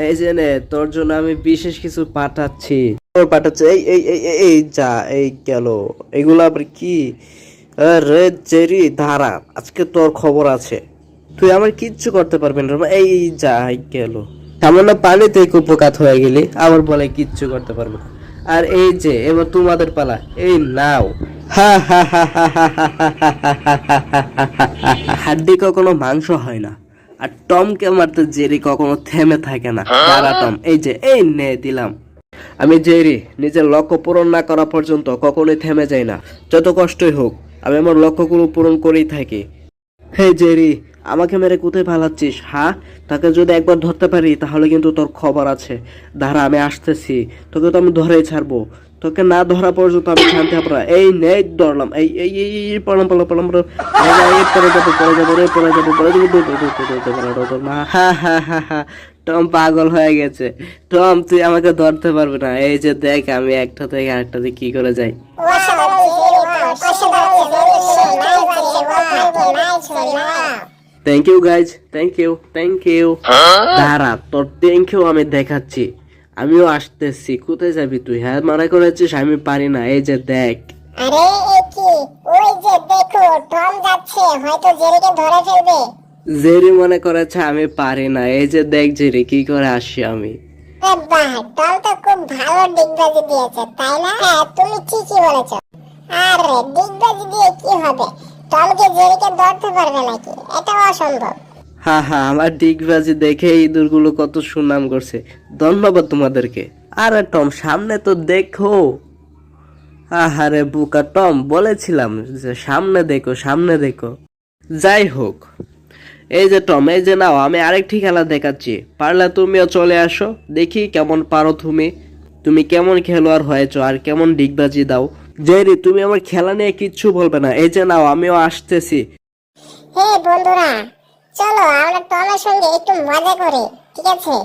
এই যে নে তোর জন্য আমি বিশেষ কিছু পাঠাচ্ছি তোর পাঠাচ্ছি এই এই এই এই যা এই গেল এগুলো আবার কি রে জেরি ধারা আজকে তোর খবর আছে তুই আমার কিচ্ছু করতে পারবি না এই যা এই গেল সামান্য পানিতে উপকাত হয়ে গেলি আবার বলে কিচ্ছু করতে পারব না আর এই যে এবার তোমাদের পালা এই নাও হাড্ডি কখনো মাংস হয় না আর টমকে মারতে জেরি কখনো থেমে থাকে না। দাঁড়া টম এই যে এই নে দিলাম। আমি জেরি নিজের লক্ষ্য পূরণ না করা পর্যন্ত কখনোই থেমে যাই না। যত কষ্টই হোক আমি আমার লক্ষ্যগুলো পূরণ করেই থাকি। হে জেরি আমাকে মেরে কোথায় পালাচ্ছিস হ্যাঁ? তাকে যদি একবার ধরতে পারি তাহলে কিন্তু তোর খবর আছে। দাঁড়া আমি আসতেছি। তোকে তো আমি ধরেই ছাড়বো। তোকে না ধরা পর্যন্ত আমি শান্তি হব না। এই নে ধরলাম। এই এই এই পড়লাম পড়লাম পড়লাম পড়ে যাব পড়ে যাব রে পড়ে যাব পড়ে যাব না হা হা হা হা। টম পাগল হয়ে গেছে। টম তুই আমাকে ধরতে পারবি না। এই যে দেখ আমি একটা থেকে আরেকটা দিকে কি করে যাই। Thank you guys thank you thank you দাঁড়া তোর থ্যাংক ইউ আমি দেখাচ্ছি। আমিও আসতেছি কোথায় যাবি তুই? হ্যাঁ মারা করেছিস আমি পারি না। এই যে দেখ। আরে এ কি? ওই যে দেখো টম যাচ্ছে হয়তো জেরিকে ধরে ফেলবে। জেরি মনে করেছে আমি পারি না। এই যে দেখ জেরি কি করে আসি আমি? বাহ টম তো খুব ভালো ডিগবাজি দিয়েছে তাই না? হ্যাঁ তুমি ঠিকই বলেছ। আরে ডিগবাজি দিয়ে কি হবে? টমকে জেরিকে ধরতে পারবে নাকি? এটা অসম্ভব। হা হা, আমার ডিগবাজি দেখে ইঁদুরগুলো কত সুনাম করছে। ধন্যবাদ তোমাদেরকে। আরে টম, সামনে তো দেখো। আহারে, বুকা টম, বলেছিলাম যে সামনে দেখো সামনে দেখো। যাই হোক, এই যে টম, এই যে নাও, আমি আরেকটি খেলা দেখাচ্ছি। পারলে তুমিও চলে আসো, দেখি কেমন পারো তুমি। তুমি কেমন খেলোয়াড় হয়েছো আর কেমন ডিগবাজি দাও। জেরি তুমি আমার খেলা নিয়ে কিচ্ছু বলবে না। এই যে নাও, আমিও আসতেছি। হে বন্ধুরা চলো আমরা টমের সঙ্গে একটু মজা করি ঠিক আছে?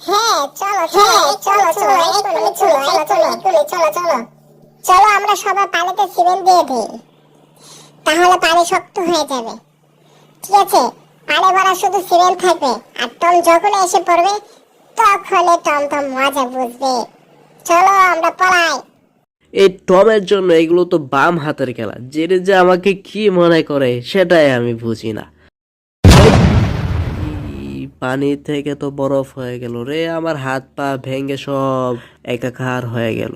হ্যাঁ চলো চলো চলো চলো এক্ষুনি চলো চলো এক্ষুনি চলো চলো চলো। আমরা সবাই পানিতে সিমেন্ট দিয়ে দিই। তাহলে পানি শক্ত হয়ে যাবে। ঠিক আছে? পানি ভরা শুধু সিমেন্ট থাকবে। আর টম যখন এসে পড়বে তখনই টম তো মজা বুঝবে। চলো আমরা পলাই। এই টমের জন্য এগুলো তো বাম হাতের খেলা। জেরে যে আমাকে কি মনে করে সেটাই আমি বুঝি না। পানি থেকে তো বরফ হয়ে গেল রে, আমার হাত পা ভেঙে সব একাকার হয়ে গেল।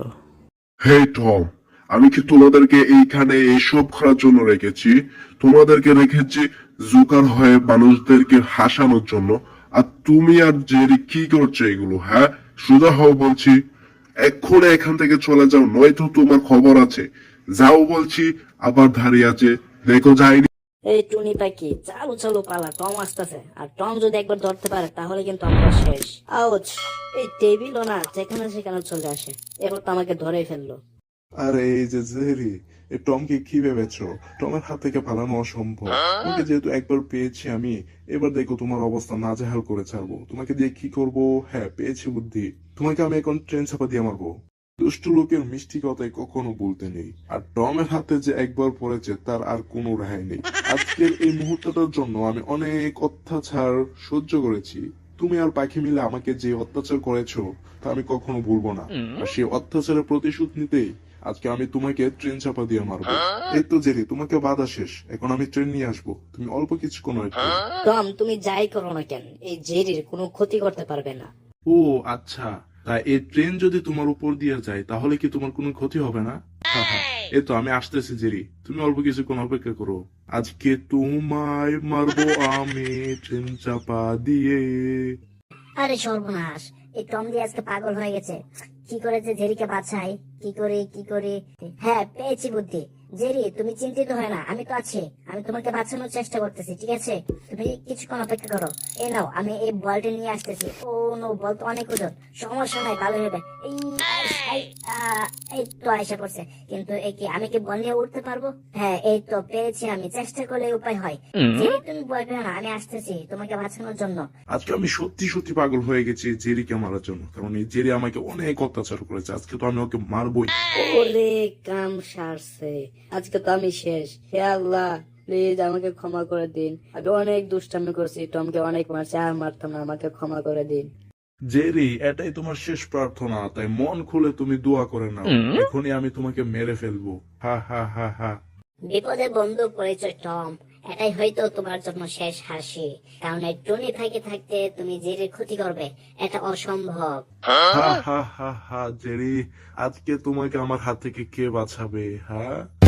হে টম, আমি কি তোমাদেরকে এইখানে এইসব করার জন্য রেখেছি? তোমাদেরকে রেখেছি জোকার হয়ে মানুষদেরকে হাসানোর জন্য। আর তুমি আর জেরি কি করছ এগুলো হ্যাঁ? সোজা হও বলছি। এক্ষুনি এখান থেকে চলে যাও, নয়তো তোমার খবর আছে। যাও বলছি, আবার দাঁড়িয়ে আছে। দেখো যাইনি এই টুনি পাখি, চালু চালু পালা, টম আসতেছে। আর টম যদি একবার ধরতে পারে, তাহলে কিন্তু আমরা শেষ। আউচ, এই টেবিলও না, যেখানে সেখানে চলে আসে। এবার তো আমাকে ধরেই ফেলল। আরে, এই যে জেরি টমকে কি ভেবেছো টমের হাত থেকে পালানো অসম্ভব। তোমাকে যেহেতু একবার পেয়েছি আমি, এবার দেখো তোমার অবস্থা নাজেহাল করে ছাড়বো। তোমাকে দিয়ে কি করব? হ্যাঁ পেয়েছি বুদ্ধি। তোমাকে আমি এখন ট্রেন চাপা দিয়ে মারবো। দুষ্টু লোকের মিষ্টি কথায় কখনো বলতে নেই। আর টমের হাতে যে একবার পড়েছে তার আর কোনো রেহাই নেই। আজকের এই মুহূর্তটার জন্য আমি অনেক অত্যাচার সহ্য করেছি। তুমি আর পাখি মিলে আমাকে যে অত্যাচার করেছ তা আমি কখনো ভুলবো না। আর সেই অত্যাচারের প্রতিশোধ নিতেই আজকে আমি তোমাকে ট্রেন চাপা দিয়ে মারবো। এই তো জেরি তোমাকে বাধা শেষ। এখন আমি ট্রেন নিয়ে আসব। তুমি অল্প কিছু করো টম তুমি যাই করো না কেন? এই জেরির কোনো ক্ষতি করতে পারবে না। ও আচ্ছা। এই ট্রেন যদি তোমার উপর দিয়ে যায় তাহলে কি তোমার কোনো ক্ষতি হবে না? হা, হা। তো আমি আসতেছি জেরি। তুমি অল্প কিছুক্ষণ অপেক্ষা করো। আজকে তোমায় মারবো আমি ট্রেন চাপা দিয়ে। আরে সর্বনাশ এই টম দিয়ে আজকে পাগল হয়ে গেছে। কি করে যে জেরিকে বাঁচাই কি করে কি করে? হ্যাঁ পেয়েছি বুদ্ধি। জেরি তুমি চিন্তিত হয় না আমি তো আছি। আমি তোমাকে বাঁচানোর চেষ্টা করতেছি ঠিক আছে? তুমি কিছুক্ষণ অপেক্ষা করো। এই নাও আমি এই বলটা নিয়ে আসতেছি। ও নো বল তো অনেক ওজন। সমস্যা নাই ভালো হবে এই এই, তো আয়সা পড়ছে। কিন্তু এই কি আমি কি বল নিয়ে উঠতে পারব? হ্যাঁ এই তো পেরেছি আমি। চেষ্টা করলে উপায় হয়। জেরি তুমি ভয় পেও না আমি আসতেছি তোমাকে বাঁচানোর জন্য। আজকে আমি সত্যি সত্যি পাগল হয়ে গেছি জেরিকে মারার জন্য। কারণ এই জেরি আমাকে অনেক অত্যাচার করেছে। আজকে তো আমি ওকে মারবই। ওরে কাম সারছে। আজকে তো আমি শেষ। হে আল্লাহ প্লিজ আমাকে ক্ষমা করে দিন। আমি অনেক দুষ্টামি করছি টমকে অনেক মারছি আর মারতাম না আমাকে ক্ষমা করে দিন। জেরি এটাই তোমার শেষ প্রার্থনা তাই মন খুলে তুমি দোয়া করে নাও। এখনই আমি তোমাকে মেরে ফেলব। হা হা হা হা। বিপদে বন্ধু পরিচয় টম। এটাই হয়তো তোমার জন্য শেষ হাসি। কারণ এই টনি থাকে থাকতে তুমি জেরির ক্ষতি করবে। এটা অসম্ভব। হা হা হা হা জেরি আজকে তোমাকে আমার হাত থেকে কে বাঁচাবে হ্যাঁ?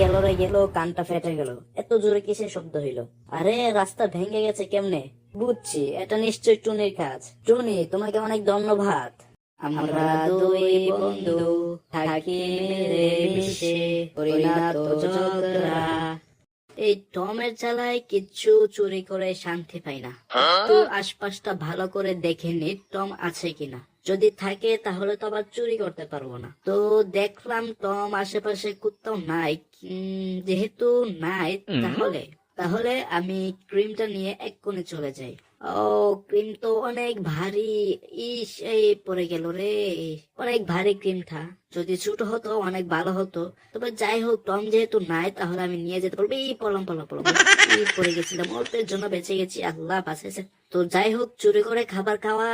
গেল রে গেল কানটা ফেটে গেল। এত জোরে কিসের শব্দ হইল? আরে রাস্তা ভেঙে গেছে কেমনে? বুঝছি এটা নিশ্চয়ই টুনির কাজ। টুনি তোমাকে অনেক ধন্যবাদ। আমরা দুই বন্ধু থাকি মিলে মিশে করি না এই টমের চালায় কিচ্ছু চুরি করে শান্তি পাই না। তো আশপাশটা ভালো করে দেখে নি টম আছে কিনা। যদি থাকে তাহলে তো আবার চুরি করতে পারব না। তো দেখলাম টম আশেপাশে কোথাও নাই যেহেতু নাই তাহলে? তাহলে আমি ক্রিমটা নিয়ে এক কোণে চলে যাই। ও ক্রিম তো অনেক ভারী। ইস এই পড়ে গেল রে। অনেক ভারী ক্রিমটা। যদি ছোট হতো অনেক ভালো হতো। তবে যাই হোক টম যেহেতু নাই তাহলে আমি নিয়ে যেতে পারব। এই পলম পলম পলম। পড়ে গেছিলাম। অল্পের জন্য বেঁচে গেছি। আল্লাহ বাঁচাইছে তো যাই হোক চুরি করে খাবার খাওয়া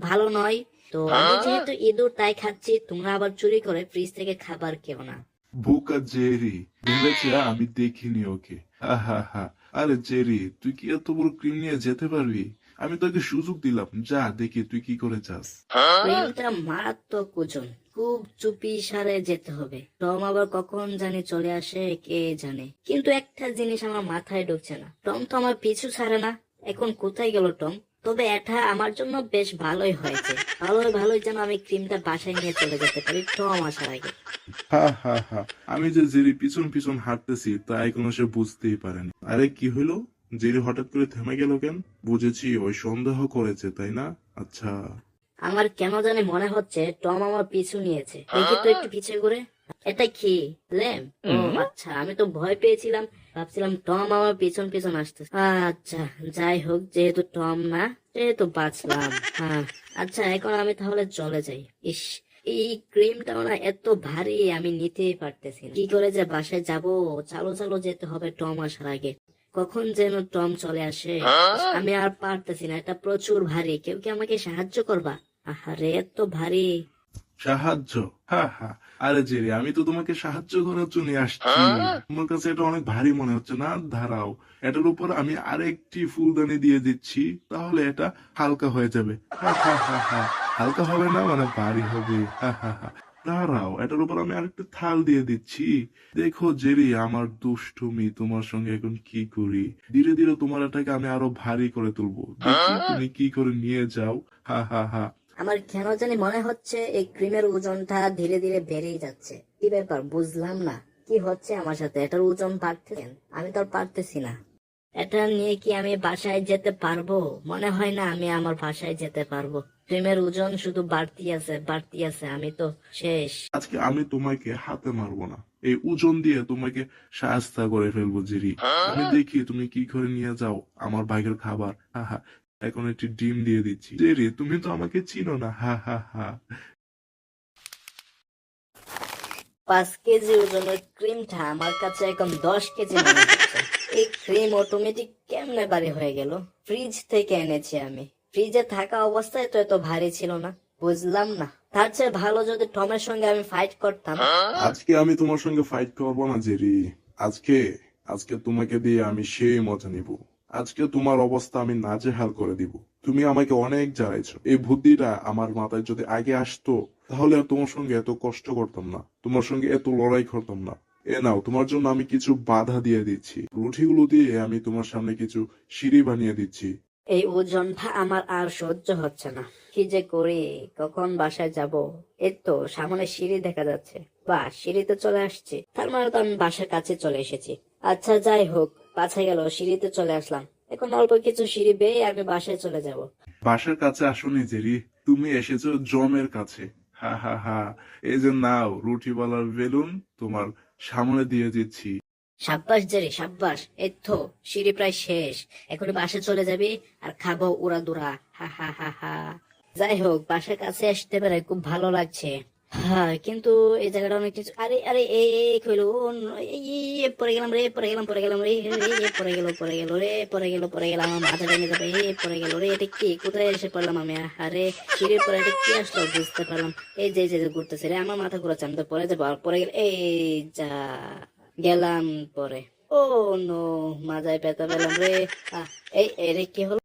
ভালো নয়। তো আমি যেহেতু ইঁদুর তাই খাচ্ছি। তোমরা আবার চুরি করে ফ্রিজ থেকে খাবার কেউ না। বুকা জেরি ভেবেছে আমি দেখিনি ওকে। হা হা হা। আরে জেরি তুই কি এত বড় ক্রিম নিয়ে যেতে পারবি? আমি তোকে সুযোগ দিলাম। যা দেখি তুই কি করে চাস। প্রেমটা মারাত্মক ওজন। খুব চুপি সারে যেতে হবে। টম আবার কখন জানি চলে আসে কে জানে। কিন্তু একটা জিনিস আমার মাথায় ঢুকছে না। টম তো আমার পিছু ছাড়ে না। এখন কোথায় গেল টম? তবে এটা আমার জন্য বেশ ভালোই হয়েছে। ভালোই ভালোই যেন আমি ক্রিমটা বাসায় নিয়ে চলে যেতে পারি টম আসার আগে। হা হা হা। আমি যে জেরি পিছন পিছন হাঁটতেছি তা এখনও সে বুঝতেই পারেনি। আরে কি হইল? জেরি হঠাৎ করে থেমে গেল কেন? বুঝেছি ওই সন্দেহ করেছে তাই না? আচ্ছা। আমার কেন জানি মনে হচ্ছে টম আমার পিছু নিয়েছে। দেখি তো একটু পিছিয়ে করে এটা কি? ল্যাম ও আচ্ছা আমি তো ভয় পেয়েছিলাম। ভাবছিলাম টম আমার পিছন পিছন আসতে আচ্ছা যাই হোক যেহেতু টম না যেহেতু বাঁচলাম। হ্যাঁ আচ্ছা এখন আমি তাহলে চলে যাই। ইস এই ক্রিমটাও না এত ভারী আমি নিতেই পারতেছি কি করে যে বাসায় যাব? চালো চালো যেতে হবে টম আসার আগে। কখন যেন টম চলে আসে? আমি আর পারতেছি না এটা প্রচুর ভারী। কেউ কি আমাকে সাহায্য করবা? আহারে এত ভারী। সাহায্য? হা হা আরে জেরি আমি তো তোমাকে সাহায্য করার জন্য আসছি। তোমার কাছে এটা অনেক ভারী মনে হচ্ছে। না ধারাও এটার উপর আমি আরেকটি ফুলদানি দিয়ে দিচ্ছি তাহলে এটা হালকা হয়ে যাবে। হালকা হবে না মানে ভারী হবে। দাঁড়াও এটার উপর আমি আরেকটা থাল দিয়ে দিচ্ছি। দেখো জেরি আমার দুষ্টুমি তোমার সঙ্গে এখন কি করি? ধীরে ধীরে তোমার এটাকে আমি আরও ভারী করে তুলবো। তুমি কি করে নিয়ে যাও। হা হা হা। আমার কেন জানি মনে হচ্ছে এই ক্রিমের ওজনটা ধীরে ধীরে বেড়েই যাচ্ছে। কি ব্যাপার? বুঝলাম না। কি হচ্ছে আমার সাথে? এটার ওজন বাড়তেছেন আমি তো পারতেছি না। এটা নিয়ে কি আমি বাসায় যেতে পারব? মনে হয় না আমি আমার বাসায় যেতে পারব। ক্রিমের ওজন শুধু বাড়তি আছে বাড়তি আছে। আমি তো শেষ। আজকে আমি তোমাকে হাতে মারবো না। এই ওজন দিয়ে তোমাকে সাহায্য করে ফেলব জিরি। আমি দেখি তুমি কি করে নিয়ে যাও আমার ভাগের খাবার। হা হা এখন একটি ডিম দিয়ে দিচ্ছি। জেরি তুমি তো আমাকে চিনো না হা হা হা। পাঁচ কেজি ওজনের ক্রিমটা আমার কাছে এখন দশ কেজি মনে হচ্ছে। এই ক্রিম অটোমেটিক কেমনে বাড়ি হয়ে গেল? ফ্রিজ থেকে এনেছি আমি। ফ্রিজে থাকা অবস্থায় তো এত ভারী ছিল না বুঝলাম না। তার চেয়ে ভালো যদি টমের সঙ্গে আমি ফাইট করতাম। আজকে আমি তোমার সঙ্গে ফাইট করব না জেরি আজকে আজকে তোমাকে দিয়ে আমি সেই মজা নিব। আজকে তোমার অবস্থা আমি নাজেহাল করে দিব। তুমি আমাকে অনেক জ্বালাইছো এই বুদ্ধিটা আমার মাথায় যদি আগে আসতো, তাহলে তোমার সঙ্গে এত কষ্ট করতাম না। তোমার সঙ্গে এত লড়াই করতাম না। এ নাও, তোমার জন্য আমি কিছু বাধা দিয়ে দিচ্ছি। রুটিগুলো দিয়ে আমি তোমার সামনে কিছু সিঁড়ি বানিয়ে দিচ্ছি। এই ওজনটা আমার আর সহ্য হচ্ছে না। কি যে করি, কখন বাসায় যাব? এই তো, সামনে সিঁড়ি দেখা যাচ্ছে। বা সিঁড়িতে চলে আসছি। তার মানে তো আমি বাসার কাছে চলে এসেছি। আচ্ছা যাই হোক। বাছা গেল সিঁড়িতে চলে আসলাম। এখন অল্প কিছু সিঁড়ি বেয়ে আমি বাসায় চলে যাব। বাসার কাছে আসনি জেরি তুমি এসেছ জমের কাছে। হা হা হা এই যে নাও রুটিওয়ালার বেলুন তোমার সামনে দিয়ে দিচ্ছি। সাব্বাস জেরি সাব্বাস এই তো সিঁড়ি প্রায় শেষ। এখন বাসে চলে যাবি আর খাব উড়া দুরা হা হা হা হা। যাই হোক বাসার কাছে আসতে পেরে খুব ভালো লাগছে। হ্যাঁ কিন্তু এই জায়গাটা অনেক কিছু আরে আরে এই কইলো পড়ে গেলাম রে পরে গেলাম পরে গেলাম রে পরে গেল, পড়ে গেল রে পরে গেল পরে গেলাম, মাথা ভেঙে যাবে পড়ে গেল রে, এটা কি, কোথায় এসে পড়লাম আমি? আরে সিঁড়ির পরে এটা কি আসলো? বুঝতে পারলাম। এই যে যে ঘুরতেছে রে, আমার মাথা ঘুরাচ্ছে, আমি তো পরে যাব পরে গেল এই যা, গেলাম পরে। ও, নো, মাজায় পেতা পেলাম রে। এই এরে কি হলো?